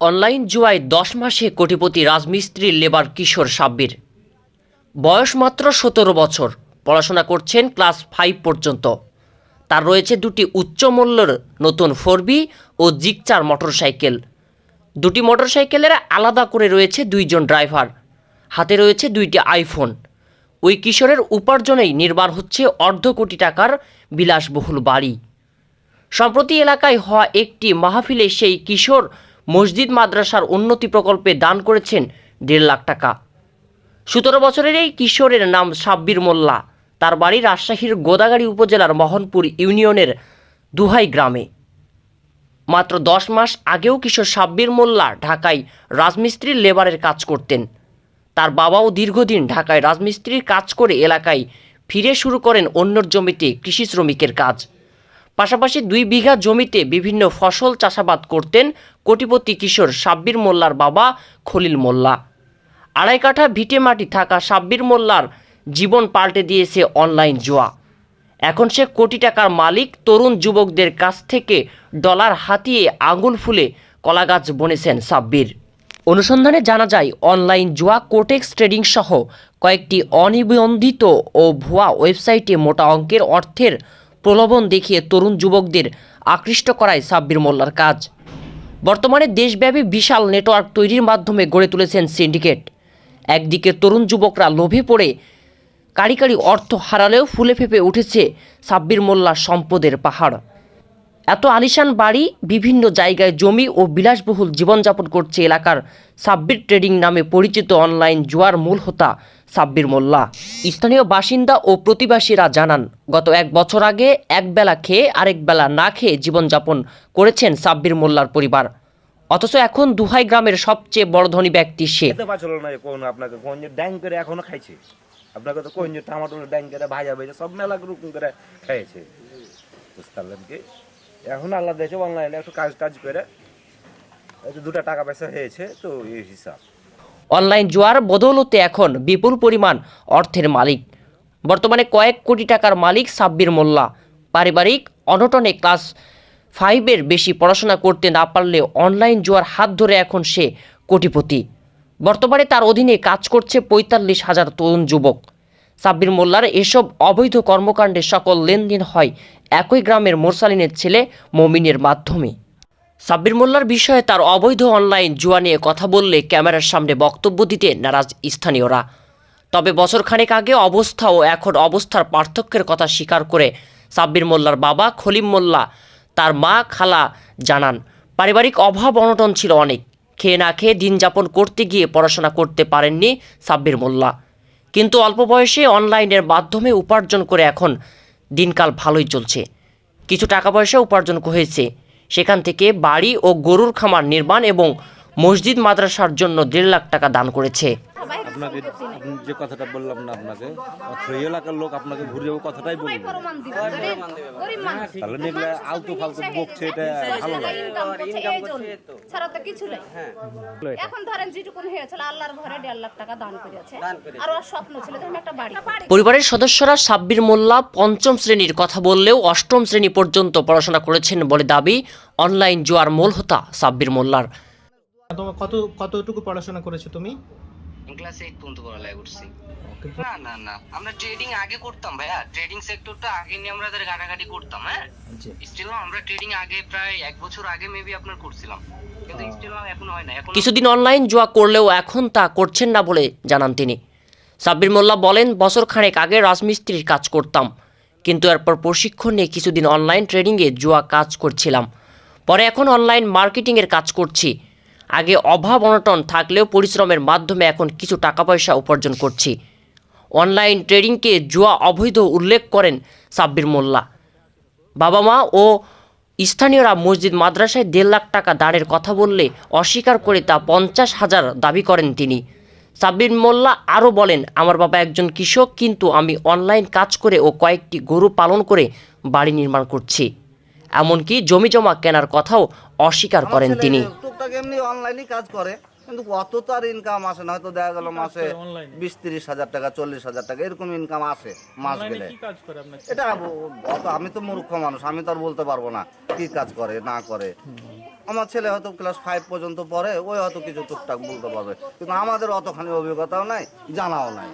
Online জুয়ায় দশ মাসে কোটিপতি রাজমিস্ত্রি লেবার কিশোর সাব্বির। বয়স মাত্র সতেরো বছর। পড়াশোনা করছেন ক্লাস ফাইভ পর্যন্ত। তার রয়েছে দুটি উচ্চ মূল্যের নতুন ফোর বি ও জিকচার মোটরসাইকেল। দুটি মোটরসাইকেলের আলাদা করে রয়েছে দুইজন ড্রাইভার। হাতে রয়েছে দুইটি আইফোন। ওই কিশোরের উপার্জনেই নির্মাণ হচ্ছে অর্ধ কোটি টাকার বিলাসবহুল বাড়ি। সম্প্রতি এলাকায় হওয়া একটি মাহফিলে সেই কিশোর মসজিদ মাদ্রাসার উন্নতি প্রকল্পে দান করেছেন দেড় লাখ টাকা। সতেরো বছরের এই কিশোরের নাম সাব্বির মোল্লা। তার বাড়ি রাজশাহীর গোদাগাড়ি উপজেলার মোহনপুর ইউনিয়নের দুহাই গ্রামে। মাত্র দশ মাস আগেও কিশোর সাব্বির মোল্লা ঢাকায় রাজমিস্ত্রির লেবারের কাজ করতেন। তার বাবাও দীর্ঘদিন ঢাকায় রাজমিস্ত্রির কাজ করে এলাকায় ফিরে শুরু করেন অন্যর জমিতে কৃষি শ্রমিকের কাজ। পাশাপাশি দুই বিঘা জমিতে বিভিন্ন ফসল চাষাবাদ করতেন কোটিপতি কিশোর সাব্বির মোল্লার বাবা খলিল মোল্লা। আড়াই কাঠা ভিটে মাটি থাকা সাব্বির মোল্লার জীবন পাল্টে দিয়েছে অনলাইন জুয়া। এখন সে কোটি টাকার মালিক, তরুণ যুবকদের কাছ থেকে ডলার হাতিয়ে আঙুল ফুলে কলাগাছ বনেছেন সাব্বির। অনুসন্ধানে জানা যায়, অনলাইন জুয়া কোটেক্স ট্রেডিং সহ কয়েকটি অনিবন্ধিত ও ভুয়া ওয়েবসাইটে মোটা অঙ্কের অর্থের প্রলোভন দেখিয়ে তরুণ যুবকদের আকৃষ্ট করায় সাব্বির মোল্লার কাজ। বর্তমানে দেশব্যাপী বিশাল নেটওয়ার্ক তৈরির মাধ্যমে গড়ে তুলেছেন সিন্ডিকেট। একদিকে তরুণ যুবকরা লোভে পড়ে কারি কারি অর্থ হারালেও ফুলে ফেপে উঠেছে সাব্বির মোল্লার সম্পদের পাহাড়। এত আলিশান বাড়ি, বিভিন্ন জায়গায় জমি ও বিলাসবহুল জীবনযাপন করছে এলাকার সাব্বির ট্রেডিং নামে পরিচিত অনলাইন জুয়ার মূল হোতা সাব্বির মোল্লা। স্থানীয় বাসিন্দা ও প্রতিবাসীরা জানান, গত এক বছর আগে একবেলা খেয়ে আরেক বেলা না খেয়ে জীবনযাপন করেছেন সাব্বির মোল্লার পরিবার। অথচ এখন দুহাই গ্রামের সবচেয়ে বড় ধনী ব্যক্তি সে। আপনাকে তো কোন টমাটো ড্যাং করে ভাজা সব মেলা রকম করে বুঝতে পারলেন কি? এখন আল্লাহ দিয়েছে অনলাইনে একটু কাজ টাজ করে দুটা টাকা পয়সা হয়েছে, তো এই হিসাব। অনলাইন জুয়ার বদৌলতে এখন বিপুল পরিমাণ অর্থের মালিক। বর্তমানে কয়েক কোটি টাকার মালিক সাব্বির মোল্লা। পারিবারিক অনটনে ক্লাস ফাইভের বেশি পড়াশোনা করতে না পারলে অনলাইন জুয়ার হাত ধরে এখন সে কোটিপতি। বর্তমানে তার অধীনে কাজ করছে পঁয়তাল্লিশ হাজার তরুণ যুবক। সাব্বির মোল্লার এসব অবৈধ কর্মকাণ্ডে সকল লেনদেন হয় একই গ্রামের মোরসালিনের ছেলে মমিনের মাধ্যমে। সাব্বির মোল্লার বিষয়ে তার অবৈধ অনলাইন জুয়া নিয়ে কথা বললে ক্যামেরার সামনে বক্তব্য দিতে নারাজ স্থানীয়রা। তবে বছরখানেক আগে অবস্থা ও এখন অবস্থার পার্থক্যের কথা স্বীকার করে সাব্বির মোল্লার বাবা খলিম মোল্লা, তার মা খালা জানান, পারিবারিক অভাব অনটন ছিল অনেক। খেয়ে না খেয়ে দিন যাপন করতে গিয়ে পড়াশোনা করতে পারেননি সাব্বির মোল্লা। কিন্তু অল্প বয়সে অনলাইনের মাধ্যমে উপার্জন করে এখন দিনকাল ভালোই চলছে। কিছু টাকা পয়সা উপার্জন হয়েছে। সেখান থেকে বাড়ি ও গরুর খামার নির্মাণ এবং মসজিদ মাদ্রাসার জন্য দেড় লাখ টাকা দান করেছে। আপনাকে যে কথাটা বললাম না আপনাকে এলাকার লোক আপনাকে ঘুরে যাব কথাটাই বলব। তাহলে এগুলো আলতু ফালতু বকছে এটা ভালো লাগে ইনকাম করছে এই জন্য। ছাড়া তো কিছু নেই। এখন ধরেন যেটুকুন হয়েছিল আল্লাহর ঘরে দেড় লাখ টাকা দান করেছে আর ওর স্বপ্ন ছিল যে একটা বাড়ি। বাড়ি। পরিবারের সদস্যরা সাব্বির মোল্লা পঞ্চম শ্রেণির কথা বললেও অষ্টম শ্রেণি পর্যন্ত পড়াশোনা করেছেন বলে দাবি অনলাইন জুয়ার মূল হোতা সাব্বির মোল্লার। তোমার কত কতটুকু পড়াশোনা করেছ তুমি? ক্লাস এইট পর্যন্ত পড়ালেখা করছি। না না না। আমরা ট্রেডিং আগে করতাম ভাইয়া। ট্রেডিং সেক্টরটা আগে নিয়ে আমরা তাদের ঘাটাঘাটি করতাম হ্যাঁ? স্টিল আমরা ট্রেডিং আগে প্রায় এক বছর আগে মেবি আপনার করছিলাম। কিন্তু স্টিল এখন হয় না। এখন কিছুদিন অনলাইন জুয়া করলেও এখন তা করছেন না বলে জানান তিনি। সাব্বির মোল্লা বলেন বছর খানেক আগে রাজমিস্ত্রির কাজ করতাম। কিন্তু এরপর প্রশিক্ষণ নিয়ে কিছুদিন অনলাইন ট্রেডিংয়ে জুয়া কাজ করছিলাম। পরে এখন অনলাইন মার্কেটিংয়ের কাজ করছি। আগে অভাব অনটন থাকলেও পরিশ্রমের মাধ্যমে এখন কিছু টাকা পয়সা উপার্জন করছি। অনলাইন ট্রেডিংকে জুয়া অবৈধ উল্লেখ করেন সাব্বির মোল্লা। বাবা মা ও স্থানীয়রা মসজিদ, মাদ্রাসায় দেড় লাখ টাকা দাঁড়ের কথা বললে অস্বীকার করে তা পঞ্চাশ হাজার দাবি করেন তিনি। সাব্বির মোল্লা আরও বলেন, আমার বাবা একজন কৃষক, কিন্তু আমি অনলাইন কাজ করে ও কয়েকটি গরু পালন করে বাড়ি নির্মাণ করছি। এমনকি জমি জমা কেনার কথাও অস্বীকার করেন তিনি। এমনি অনলাইনে কাজ করে কিন্তু অত তো আর ইনকাম আসে না হয়তো দেখা গেল মাসে বিশ তিরিশ হাজার টাকা চল্লিশ হাজার টাকা এরকম ইনকাম আসে মাস গেলে। এটা অত আমি তো মূর্খ মানুষ আমি তো আর বলতে পারব না কি কাজ করে না করে। আমার ছেলে হয়তো ক্লাস ফাইভ পর্যন্ত পড়ে ওই হয়তো কিছু টুকটাক বলতে পারবে কিন্তু আমাদের অতখানি অভিজ্ঞতাও নাই জানাও নাই।